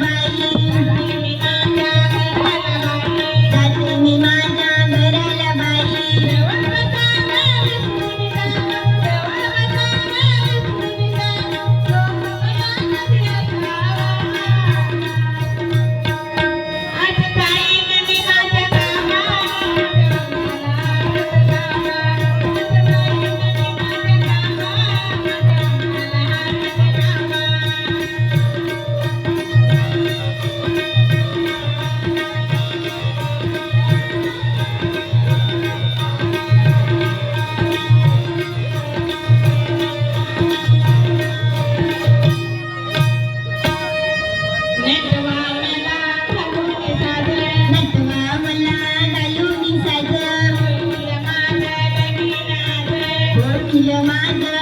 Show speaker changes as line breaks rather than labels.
bye. माझा